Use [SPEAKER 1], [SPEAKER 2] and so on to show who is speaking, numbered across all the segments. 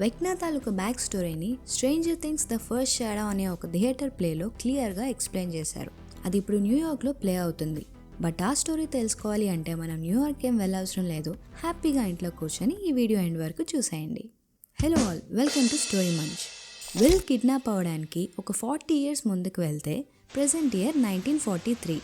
[SPEAKER 1] వెక్నా తాలూకు బ్యాక్ స్టోరీని Stranger Things the First Shadow అనే ఒక థియేటర్ ప్లేలో క్లియర్గా ఎక్స్ప్లెయిన్ చేశారు. అది ఇప్పుడు న్యూయార్క్లో ప్లే అవుతుంది. బట్ ఆ స్టోరీ తెలుసుకోవాలి అంటే మనం న్యూయార్క్ ఏం వెళ్ళవసరం లేదు. హ్యాపీగా ఇంట్లో కూర్చొని ఈ వీడియో ఎండ్ వరకు చూసేయండి. Hello all welcome to Story Munch. Will kidnap అవ్వడానికి ఒక ఫార్టీ ఇయర్స్ ముందుకు వెళ్తే present year nineteen forty three.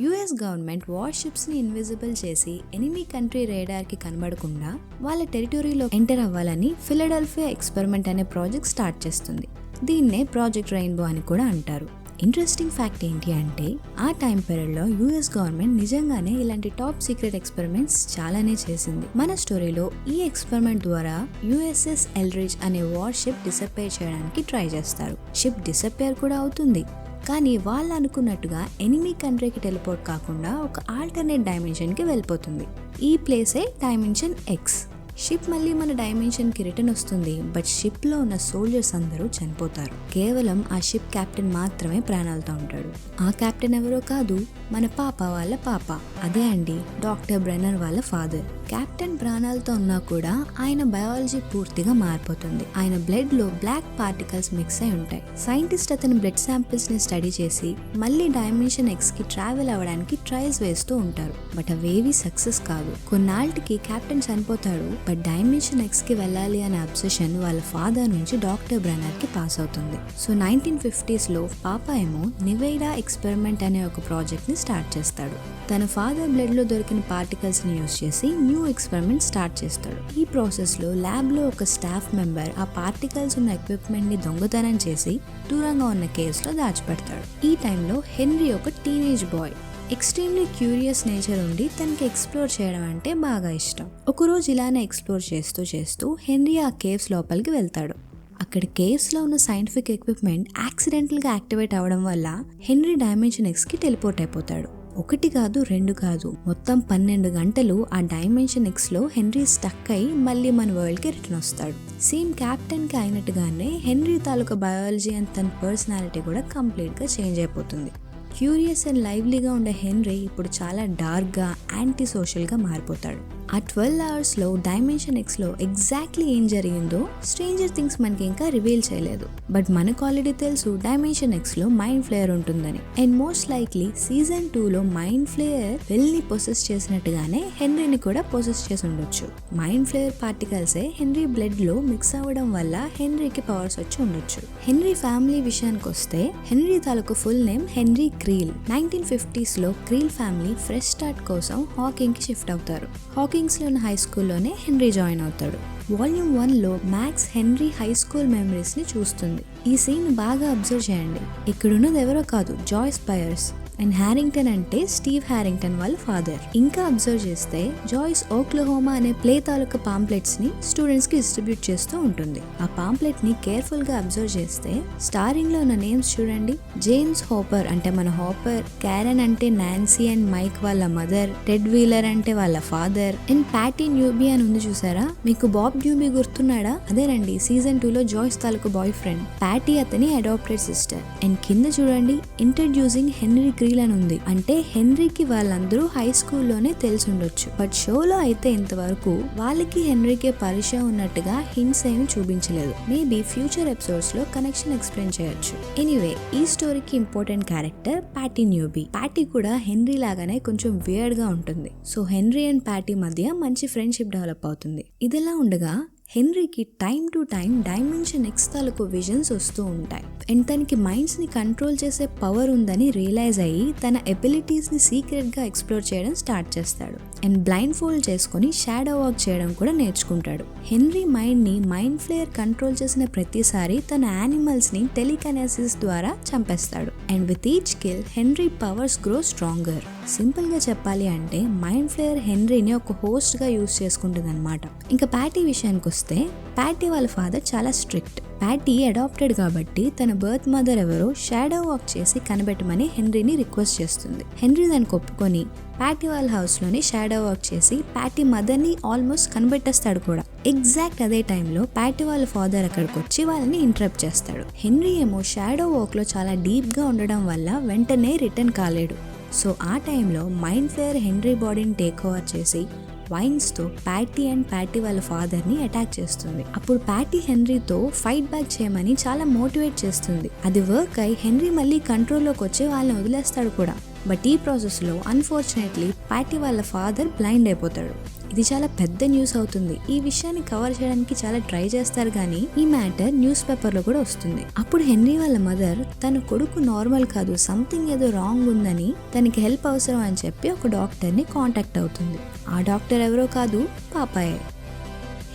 [SPEAKER 1] US government వార్షిప్స్ని invisible చేసి ఎనిమీ కంట్రీ రేడార్కి కనబడకుండా వాళ్ళ టెరిటరీలో ఎంటర్ అవ్వాలని ఫిలడెల్ఫియా ఎక్స్పెరిమెంట్ అనే ప్రాజెక్ట్ స్టార్ట్ చేస్తుంది. దీన్నే ప్రాజెక్ట్ రెయిన్బో అని కూడా అంటారు. ఇంట్రెస్టింగ్ ఫ్యాక్ట్ ఏంటి అంటే ఆ టైం పీరియడ్లో యూఎస్ గవర్నమెంట్ నిజంగానే ఇలాంటి టాప్ సీక్రెట్ ఎక్స్పెరిమెంట్స్ చాలానే చేసింది. మన స్టోరీలో ఈ ఎక్స్పెరిమెంట్ ద్వారా యుఎస్ఎస్ ఎల్రిజ్ అనే వార్ షిప్ డిసప్పేర్ చేయడానికి ట్రై చేస్తారు. షిప్ డిసప్పేర్ కూడా అవుతుంది. కానీ వాళ్ళు అనుకున్నట్టుగా ఎనిమీ కంట్రీకి టెలిపోర్ట్ కాకుండా ఒక ఆల్టర్నేట్ డైమెన్షన్కి వెళ్ళిపోతుంది. ఈ ప్లేసే డైమెన్షన్ ఎక్స్ షిప్ మళ్ళీ మన డైమెన్షన్కి రిటర్న్ వస్తుంది బట్ షిప్లో ఉన్న సోల్జర్స్ అందరూ చనిపోతారు. కేవలం ఆ షిప్ కెప్టెన్ మాత్రమే ప్రాణాలతో ఉంటాడు. ఆ కెప్టెన్ ఎవరో కాదు మన పాప వాళ్ళ పాప. అదే అండి డాక్టర్ బ్రెనర్ వాళ్ళ ఫాదర్. కెప్టెన్ ప్రాణాలతో ఉన్నా కూడా ఆయన బయాలజీ పూర్తిగా మారిపోతుంది. ఆయన బ్లడ్లో బ్లాక్ పార్టికల్స్ మిక్స్ అయి ఉంటాయి. సైంటిస్ట్ అతని బ్లడ్ శాంపిల్స్ని స్టడీ చేసి మళ్ళీ డైమెన్షన్ ఎక్స్కి ట్రావెల్ అవ్వడానికి ట్రయల్స్ వేస్తూ ఉంటారు. బట్ అవేవి సక్సెస్ కాదు కొన్నాళ్ళకి కెప్టెన్ చనిపోతాడు. బట్ డైమెన్షన్ ఎక్స్కి వెళ్ళాలి అనే అబ్సెషన్ వాళ్ళ ఫాదర్ నుంచి డాక్టర్ బ్రనర్కి పాస్ అవుతుంది. సో నైన్టీన్ ఫిఫ్టీస్లో పాప ఏమో నివేడా ఎక్స్పెరిమెంట్ అనే ఒక ప్రాజెక్ట్ని స్టార్ట్ చేస్తాడు. తన ఫాదర్ బ్లడ్లో దొరికిన పార్టికల్స్ని యూస్ చేసి న్యూ ఎక్స్పెరిమెంట్ స్టార్ట్ చేస్తాడు. ఈ ప్రాసెస్లో ల్యాబ్లో ఒక స్టాఫ్ మెంబర్ ఆ పార్టికల్స్ ఉన్న ఎక్విప్మెంట్ని దొంగతనం చేసి దూరంగా ఉన్న కేసులో దాచిపెడతాడు. ఈ టైంలో హెన్రీ ఒక teenage boy extremely curious nature ఉండి తనకి ఎక్స్ప్లోర్ చేయడం అంటే బాగా ఇష్టం. ఒకరోజు ఇలానే ఎక్స్ప్లోర్ చేస్తూ చేస్తూ హెన్రీ ఆ కేవ్స్ లోపలికి వెళ్తాడు. అక్కడ కేవ్స్లో ఉన్న సైంటిఫిక్ ఎక్విప్మెంట్ యాక్సిడెంటల్గా యాక్టివేట్ అవ్వడం వల్ల హెన్రీ డైమెన్షన్ ఎక్స్కి టెలిపోర్ట్ అయిపోతాడు. ఒకటి కాదు రెండు కాదు. మొత్తం పన్నెండు గంటలు ఆ డైమెన్షన్ ఎక్స్లో హెన్రీ స్టక్ అయి మళ్ళీ మన వరల్డ్కి రిటర్న్ వస్తాడు. సేమ్ క్యాప్టెన్కి అయినట్టుగానే హెన్రీ తాలూకా బయాలజీ అండ్ తన పర్సనాలిటీ కూడా కంప్లీట్గా చేంజ్ అయిపోతుంది. క్యూరియస్ అండ్ లైవ్లీగా ఉండే హెన్రీ ఇప్పుడు చాలా డార్క్గా యాంటీ సోషల్గా మారిపోతాడు. ఆ ట్వెల్వ్ అవర్స్లో డైమెన్షన్ ఎక్స్లో ఎగ్జాక్ట్లీ ఏం జరిగిందో స్ట్రేంజర్ థింగ్స్ మనకి ఇంకా రివీల్ చేయలేదు. బట్ మనకు ఆల్రెడీ తెలుసు డైమెన్షన్ ఎక్స్లో మైండ్ ఫ్లేయర్ ఉంటుందని. అండ్ మోస్ట్ లైక్లీ సీజన్ టూలో మైండ్ ఫ్లేయర్ వెల్ని పొసెస్ చేసినట్టుగానే హెన్రీని కూడా పొసెస్ చేసి ఉండొచ్చు. మైండ్ ఫ్లేయర్ పార్టికల్సే హెన్రీ బ్లడ్లో మిక్స్ అవ్వడం వల్ల హెన్రీకి పవర్స్ వచ్చి ఉండొచ్చు. హెన్రీ ఫ్యామిలీ విషయానికి వస్తే హెన్రీ తాలూకు full name Henry Creel nineteen ఫిఫ్టీస్లో Creel family fresh start కోసం హాకింగ్కి షిఫ్ట్ అవుతారు. హాకింగ్ కింగ్స్లోని హై స్కూల్లోనే హెన్రీ జాయిన్ అవుతాడు. వాల్యూమ్ వన్లో మ్యాక్స్ హెన్రీ హై స్కూల్ మెమరీస్ని చూస్తుంది. ఈ సీన్ బాగా అబ్జర్వ్ చేయండి. ఇక్కడున్నది ఎవరో కాదు జాయ్స్ బయర్స్ అండ్ హ్యారింగ్టన్ అంటే స్టీవ్ హ్యారింగ్టన్ వాళ్ళ ఫాదర్. ఇంకా అబ్జర్వ్ చేస్తే జాయ్స్ ఓక్లహోమా అనే ప్లే తాలూకా పాంప్లెట్స్ని స్టూడెంట్స్కి డిస్ట్రిబ్యూట్ చేస్తూ ఉంటుంది. ఆ పాంప్లెట్ని కేర్ఫుల్గా అబ్జర్వ్ చేస్తే స్టారింగ్లో ఉన్న నేమ్స్ చూడండి. జేమ్స్ హోపర్ అంటే మన హోపర్ క్యారన్ అంటే నాన్సీ అండ్ మైక్ వాళ్ళ మదర్ టెడ్ వీలర్ అంటే వాళ్ళ ఫాదర్ అండ్ ప్యాటీ న్యూబీ అని ఉంది చూసారా? మీకు బాబ్ న్యూబీ గుర్తున్నాడా? అదేనండి సీజన్ టూ లో జాయిస్ తాలూకు బాయ్ ఫ్రెండ్. ప్యాటీ అతని అడాప్టెడ్ సిస్టర్. అండ్ కింద చూడండి ఇంట్రడ్యూసింగ్ హెన్రీ క్రీల్ ఉంది అంటే హెన్రీకి వాళ్ళందరూ హై స్కూల్లోనే తెలిసి ఉండొచ్చు బట్ షోలో అయితే ఇంతవరకు వాళ్ళకి హెన్రీకే పరిచయం ఉన్నట్టుగా హింట్స్ ఏమి చూపించలేదు. మేబీ ఫ్యూచర్ ఎపిసోడ్స్లో కనెక్షన్ ఎక్స్ప్లెయిన్ చేయొచ్చు. ఎనీవే ఈ స్టోరీకి important character Patty Newby. Patty కూడా హెన్రీ లాగానే కొంచెం వియర్డ్గా ఉంటుంది. సో హెన్రీ అండ్ ప్యాటీ మధ్య మంచి ఫ్రెండ్షిప్ డెవలప్ అవుతుంది. ఇదిలా ఉండగా హెన్రీకి time to time dimension X తాలకు visions వస్తూ ఉంటాయి. అండ్ తనకి మైండ్స్ని కంట్రోల్ చేసే పవర్ ఉందని రియలైజ్ అయ్యి తన ఎబిలిటీస్ని సీక్రెట్గా ఎక్స్ప్లోర్ చేయడం స్టార్ట్ చేస్తాడు. అండ్ బ్లైండ్ ఫోల్డ్ చేసుకొని షాడో వర్క్ చేయడం కూడా నేర్చుకుంటాడు. హెన్రీ మైండ్ని మైండ్ ఫ్లేయర్ కంట్రోల్ చేసిన ప్రతిసారి తన యానిమల్స్ని టెలికనసిస్ ద్వారా చంపేస్తాడు. And with each kill Henry powers grow stronger. సింపుల్గా చెప్పాలి అంటే మైండ్ ఫ్లేయర్ హెన్రీని ఒక హోస్ట్గా యూస్ చేసుకుంటుంది అనమాట ఇంకా ప్యాటీ విషయానికి వస్తే ప్యాటీ వాళ్ళ ఫాదర్ చాలా స్ట్రిక్ట్. ప్యాటీ అడాప్టెడ్ కాబట్టి తన బర్త్ మదర్ ఎవరో షాడో వాక్ చేసి కనిపెట్టమని హెన్రీని రిక్వెస్ట్ చేస్తుంది. హెన్రీ దానికి ఒప్పుకొని ప్యాటీ వాళ్ళ హౌస్లోని షాడో వాక్ చేసి ప్యాటీ మదర్ని ఆల్మోస్ట్ కనిపెట్టేస్తాడు కూడా. ఎగ్జాక్ట్ అదే టైంలో ప్యాటీ వాళ్ళ ఫాదర్ అక్కడికి వచ్చి వాళ్ళని ఇంటరప్ట్ చేస్తాడు. హెన్రీ ఏమో షాడో వాక్లో చాలా డీప్గా ఉండడం వల్ల వెంటనే రిటర్న్ కాలేడు. సో ఆ టైంలో మైండ్ ఫ్లేయర్ హెన్రీ బాడీని టేక్ ఓవర్ చేసి వైన్స్తో ప్యాటీ అండ్ ప్యాటీ వాళ్ళ ఫాదర్ని అటాక్ చేస్తుంది. అప్పుడు ప్యాటీ హెన్రీతో ఫైట్ బ్యాక్ చేయమని చాలా మోటివేట్ చేస్తుంది. అది వర్క్ అయి హెన్రీ మళ్ళీ కంట్రోల్లోకి వచ్చి వాళ్ళని వదిలేస్తాడు కూడా. బట్ ఈ ప్రాసెస్లో అన్ఫార్చునేట్లీ ప్యాటీ వాళ్ళ ఫాదర్ బ్లైండ్ అయిపోతాడు. ఇది చాలా పెద్ద న్యూస్ అవుతుంది. ఈ విషయాన్ని కవర్ చేయడానికి చాలా ట్రై చేస్తారు కానీ ఈ మ్యాటర్ న్యూస్ పేపర్లో కూడా వస్తుంది. అప్పుడు హెన్రీ వాళ్ళ మదర్ తన కొడుకు నార్మల్ కాదు సంథింగ్ ఏదో రాంగ్ ఉందని తనకి హెల్ప్ అవసరం అని చెప్పి ఒక డాక్టర్ని కాంటాక్ట్ అవుతుంది. ఆ డాక్టర్ ఎవరో కాదు పాపాయే.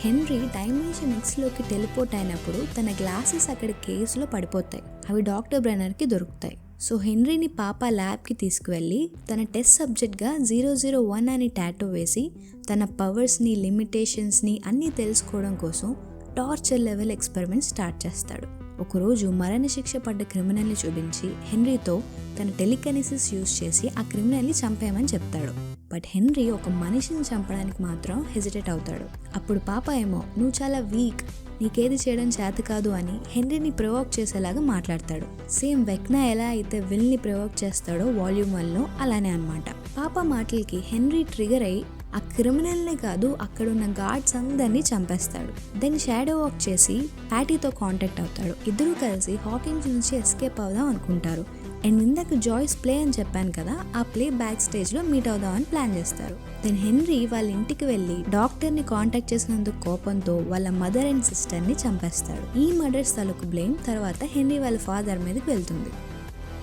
[SPEAKER 1] హెన్రీ డైమెన్షన్ ఎక్స్లోకి టెలిపోర్ట్ అయినప్పుడు తన గ్లాసెస్ అక్కడ కేసులో పడిపోతాయి. అవి డాక్టర్ బ్రెనర్కి దొరుకుతాయి. సో హెన్రీని పాప ల్యాబ్కి తీసుకువెళ్ళి తన టెస్ట్ సబ్జెక్ట్గా జీరో జీరో వన్ అని టాటో వేసి తన పవర్స్ని లిమిటేషన్స్ని అన్నీ తెలుసుకోవడం కోసం టార్చర్ లెవెల్ ఎక్స్పెరిమెంట్ స్టార్ట్ చేస్తాడు. ఒకరోజు మరణశిక్ష పడ్డ క్రిమినల్ని చూపించి హెన్రీతో తన టెలికనిసిస్ యూజ్ చేసి ఆ క్రిమినల్ని చంపేయమని చెప్తాడు. బట్ హెన్రీ ఒక మనిషిని చంపడానికి మాత్రం హెజిటేట్ అవుతాడు. అప్పుడు పాప ఏమో నువ్వు చాలా వీక్ నీకేది చేయడం చేత కాదు అని హెన్రీని ప్రొవోక్ చేసేలాగా మాట్లాడతాడు. సేమ్ వెక్నా ఎలా అయితే విల్ని ప్రొవోక్ చేస్తాడో వాల్యూమ్ వన్లో అలానే అనమాట పాప మాటలకి హెన్రీ ట్రిగర్ అయి ఆ క్రిమినల్నే కాదు అక్కడున్న గార్డ్స్ అందరినీ చంపేస్తాడు. దెన్ షాడో వాక్ చేసి ప్యాటీతో కాంటాక్ట్ అవుతాడు. ఇద్దరూ కలిసి హాకింగ్స్ నుంచి ఎస్కేప్ అవుదాం అనుకుంటారు. అండ్ ఇందాక జాయ్స్ ప్లే అని చెప్పాను కదా ఆ ప్లే బ్యాక్ స్టేజ్లో మీట్ అవుదామని ప్లాన్ చేస్తారు. దెన్ హెన్రీ వాళ్ళ ఇంటికి వెళ్ళి డాక్టర్ని కాంటాక్ట్ చేసినందుకు కోపంతో వాళ్ళ మదర్ అండ్ సిస్టర్ని చంపేస్తాడు. ఈ మర్డర్స్ తాలూకు బ్లేమ్ తర్వాత హెన్రీ వాళ్ళ ఫాదర్ మీదకి వెళ్తుంది.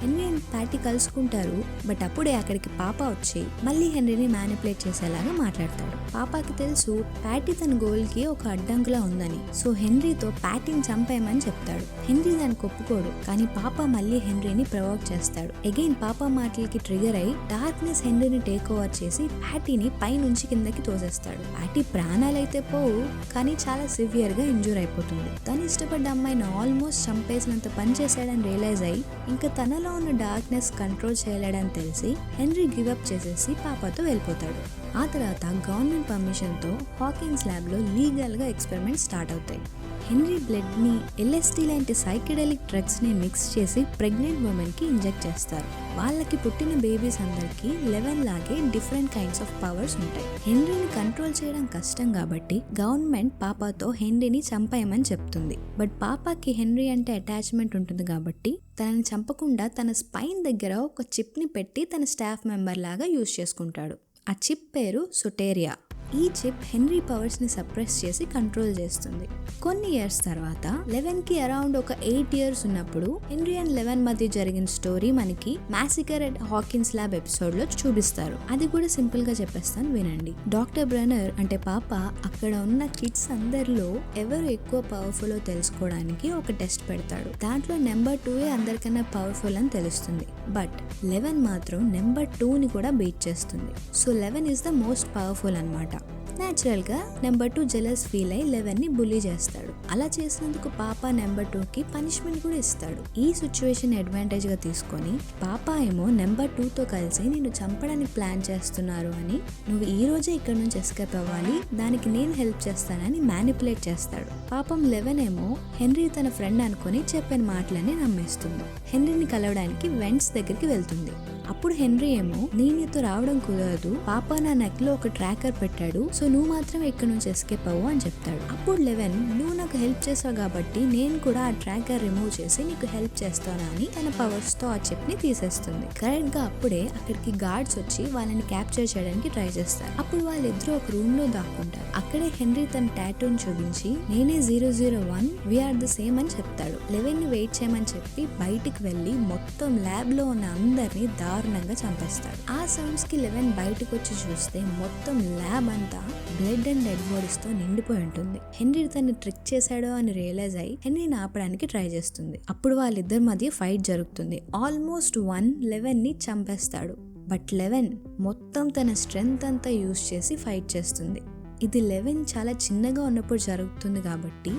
[SPEAKER 1] హెన్రీ ప్యాటీ కలుసుకుంటారు బట్ అప్పుడే అక్కడికి పాప వచ్చి మళ్ళీ హెన్రీని మ్యానిపులేట్ చేసేలాగా మాట్లాడతాడు. పాపాకి తెలుసు ప్యాటీ తన గోల్కి ఒక అడ్డంకులా ఉందని. సో హెన్రీతో ప్యాటీని చంపేయమని చెప్తాడు. హెన్రీ దాన్ని ఒప్పుకోడు కానీ పాప మళ్ళీ హెన్రీని ప్రవోక్ చేస్తాడు. అగైన్ పాప మాటలకి ట్రిగర్ అయి డార్క్నెస్ హెన్రీని టేక్ ఓవర్ చేసి ప్యాటీని పైనుంచి కిందకి తోసేస్తాడు. ప్యాటీ ప్రాణాలైతే పోవు కానీ చాలా సివియర్గా ఇంజూర్ అయిపోతుంది. తను ఇష్టపడ్డ అమ్మాయిని ఆల్మోస్ట్ చంపేసినంత పని చేశాడని రియలైజ్ అయ్యి ఇంకా తనలో ఉన్న డార్క్నెస్ కంట్రోల్ చేయలేడని తెలిసి హెన్రీ గివప్ చేసేసి పాపతో వెళ్ళిపోతాడు. ఆ తర్వాత గవర్నమెంట్ పర్మిషన్తో హాకింగ్స్ ల్యాబ్లో లీగల్గా ఎక్స్పెరిమెంట్ స్టార్ట్ అవుతాయి. హెన్రీ బ్లడ్ని ఎల్ఎస్టీ లాంటి సైకెడెలిక్ డ్రగ్స్ని మిక్స్ చేసి ప్రెగ్నెంట్ ఉమెన్కి ఇంజెక్ట్ చేస్తారు. వాళ్ళకి పుట్టిన బేబీస్ అందరికీ లెవెన్ లాగే డిఫరెంట్ కైండ్స్ ఆఫ్ పవర్స్ ఉంటాయి. హెన్రీని కంట్రోల్ చేయడం కష్టం కాబట్టి గవర్నమెంట్ పాపాతో హెన్రీని చంపేయమని చెప్తుంది. బట్ పాపాకి హెన్రీ అంటే అటాచ్మెంట్ ఉంటుంది కాబట్టి తనని చంపకుండా తన స్పైన్ దగ్గర ఒక చిప్ని పెట్టి తన స్టాఫ్ మెంబర్ లాగా యూజ్ చేసుకుంటాడు. ఆ చిప్ పేరు సొటేరియా. ఈ చిప్ హెన్రీ పవర్స్ని సప్రెస్ చేసి కంట్రోల్ చేస్తుంది. కొన్ని ఇయర్స్ తర్వాత లెవెన్కి అరౌండ్ ఒక ఎయిట్ ఇయర్స్ ఉన్నప్పుడు హెన్రీ అండ్ లెవెన్ మధ్య జరిగిన స్టోరీ మనకి మ్యాసికర్ అట్ హాకిన్స్ ల్యాబ్ ఎపిసోడ్లో చూపిస్తారు. అది కూడా సింపుల్గా చెప్పేస్తాను వినండి. డాక్టర్ బ్రనర్ అంటే పాప అక్కడ ఉన్న కిడ్స్ అందరిలో ఎవరు ఎక్కువ పవర్ఫుల్ తెలుసుకోవడానికి ఒక టెస్ట్ పెడతాడు. దాంట్లో నెంబర్ టూ అందరికన్నా పవర్ఫుల్ అని తెలుస్తుంది. బట్ లెవెన్ మాత్రం నెంబర్ టూని కూడా బీట్ చేస్తుంది. So Eleven is the most powerful అనమాట న్యాచురల్గా నెంబర్ టూ జెలస్ ఫీల్ అయి లెవెన్ని బుల్లీ చేస్తాడు. అలా చేసినందుకు పాప నెంబర్ టూకి పనిష్మెంట్ కూడా ఇస్తాడు. ఈ సిచ్యువేషన్ అడ్వాంటేజ్గా తీసుకొని పాప ఏమో నెంబర్ టూతో కలిసి నిన్ను చంపడానికి ప్లాన్ చేస్తున్నారు అని నువ్వు ఈ రోజే ఇక్కడ నుంచి ఎస్కేప్ అవ్వాలి దానికి నేను హెల్ప్ చేస్తానని మ్యానిపులేట్ చేస్తాడు. పాపం లెవెన్ ఏమో హెన్రీ తన ఫ్రెండ్ అనుకుని చెప్పిన మాటలని నమ్మేస్తుంది. హెన్రీని కలవడానికి వెంట్స్ దగ్గరికి వెళ్తుంది. అప్పుడు హెన్రీ ఏమో నేను నీతో రావడం కుదరదు. పాప నా నెక్లో ఒక ట్రాకర్ పెట్టాడు. సో నువ్వు మాత్రం ఇక్కడ నుంచి ఎస్కేప్ అవ్వు అని చెప్తాడు. అప్పుడు లెవెన్ నువ్వు నాకు హెల్ప్ చేసావు కాబట్టి నేను కూడా ఆ ట్రాకర్ రిమూవ్ చేసి నీకు హెల్ప్ చేస్తానా అని తన పవర్స్తో ఆ చిప్ని తీసేస్తుంది. కరెక్ట్గా అప్పుడే అక్కడికి గార్డ్స్ వచ్చి వాళ్ళని క్యాప్చర్ చేయడానికి ట్రై చేస్తారు. అప్పుడు వాళ్ళిద్దరూ ఒక రూమ్లో దాక్కుంటారు. అక్కడే హెన్రీ తన టాటూని చూపించి నేనే zero zero one we're the same అని చెప్తాడు. లెవెన్ని వెయిట్ చేయమని చెప్పి బయటికి వెళ్ళి మొత్తం ల్యాబ్లో ఉన్న అందరినీ దారుణంగా చంపేస్తాడు ఆ సౌండ్స్కి లెవెన్ బయటకు వచ్చి చూస్తే మొత్తం ల్యాబ్ అంతా బ్లడ్ అండ్ డెడ్ బాడీస్తో నిండిపోయి ఉంటుంది. హెన్రీ తను ట్రిక్ చేశాడో అని రియలైజ్ అయ్యి హెన్రీని ఆపడానికి ట్రై చేస్తుంది. అప్పుడు వాళ్ళిద్దరి మధ్య ఫైట్ జరుగుతుంది. ఆల్మోస్ట్ వన్ లెవెన్ని చంపేస్తాడు. బట్ లెవెన్ మొత్తం తన స్ట్రెంగ్త్ అంతా యూజ్ చేసి ఫైట్ చేస్తుంది. ఇది లెవెన్ చాలా చిన్నగా ఉన్నప్పుడు జరుగుతుంది కాబట్టి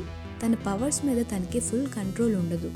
[SPEAKER 1] తన పవర్స్ మీద తనకి ఫుల్ కంట్రోల్ ఉండదు.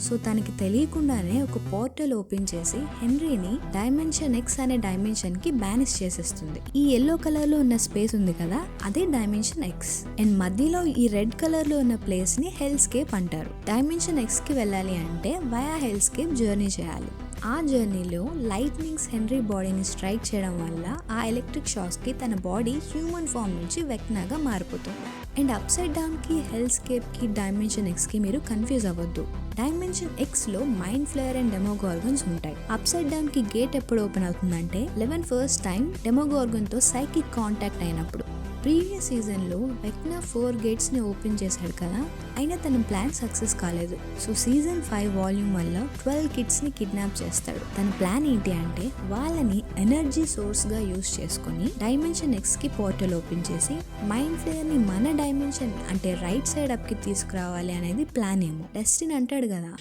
[SPEAKER 1] సో తనకి తెలియకుండానే ఒక పోర్టల్ ఓపెన్ చేసి హెన్రీని డైమెన్షన్ ఎక్స్ అనే డైమెన్షన్కి బ్యానిష్ చేసేస్తుంది. ఈ ఎల్లో కలర్లో ఉన్న స్పేస్ ఉంది కదా అదే డైమెన్షన్ ఎక్స్ అండ్ మధ్యలో ఈ రెడ్ కలర్లో ఉన్న ప్లేస్ని హెల్స్కేప్ అంటారు. డైమెన్షన్ ఎక్స్కి వెళ్ళాలి అంటే వయా హెల్స్కేప్ జర్నీ చేయాలి. ఆ జర్నీలో లైట్నింగ్స్ హెన్రీ బాడీని స్ట్రైక్ చేయడం వల్ల ఆ ఎలక్ట్రిక్ షాక్స్కి తన బాడీ హ్యూమన్ ఫామ్ నుంచి వెక్నాగా మారిపోతుంది. అండ్ అప్సైడ్ డౌన్కి హెల్స్కేప్కి డైమెన్షన్ ఎక్స్కి మీరు కన్ఫ్యూజ్ అవ్వద్దు. డైమెన్షన్ ఎక్స్లో మైండ్ ఫ్లేయర్ అండ్ డెమోగార్గన్స్ ఉంటాయి. అప్సైడ్ డౌన్కి గేట్ ఎప్పుడు ఓపెన్ అవుతుందంటే లెవెన్ ఫస్ట్ టైం డెమోగార్గన్తో సైకిక్ కాంటాక్ట్ అయినప్పుడు. ప్రీవియస్ సీజన్లో వెక్నా ఫోర్ గేట్స్ని ఓపెన్ చేశాడు కదా అయినా తన ప్లాన్ సక్సెస్ కాలేదు. సో సీజన్ ఫైవ్ వాల్యూమ్ వల్ల ట్వెల్వ్ కిడ్స్ని కిడ్నాప్ చేస్తాడు. తన ప్లాన్ ఏంటి అంటే వాళ్ళని ఎనర్జీ సోర్స్గా యూస్ చేసుకొని డైమెన్షన్ ఎక్స్కి పోర్టల్ ఓపెన్ చేసి మైండ్ ఫ్లేయర్ని మన డైమెన్షన్ అంటే రైట్ సైడ్ అప్కి తీసుకురావాలి అనేది ప్లాన్ ఏమో. డెస్టిన్ అంటాడు కదా.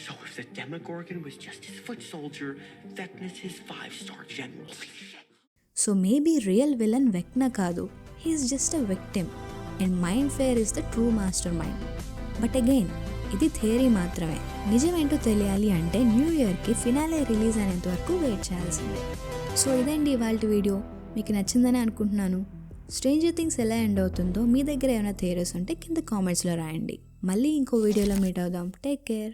[SPEAKER 1] So maybe real villain Vecna కాదు. He's just a victim and mind flayer is the true mastermind but again ఇది థియరీ మాత్రమే. నిజమేంటో తెలియాలి అంటే న్యూ ఇయర్కి ఫినాలే రిలీజ్ అనేంత వరకు వెయిట్ చేయాల్సిందే. సో ఇదండి ఇవాళ వీడియో. మీకు నచ్చిందని అనుకుంటున్నాను. స్ట్రేంజర్ థింగ్స్ ఎలా ఎండ్ అవుతుందో మీ దగ్గర ఏమైనా థియరీస్ ఉంటే కింద కామెంట్స్లో రాయండి. మళ్ళీ ఇంకో వీడియోలో మీట్ అవుదాం. Take care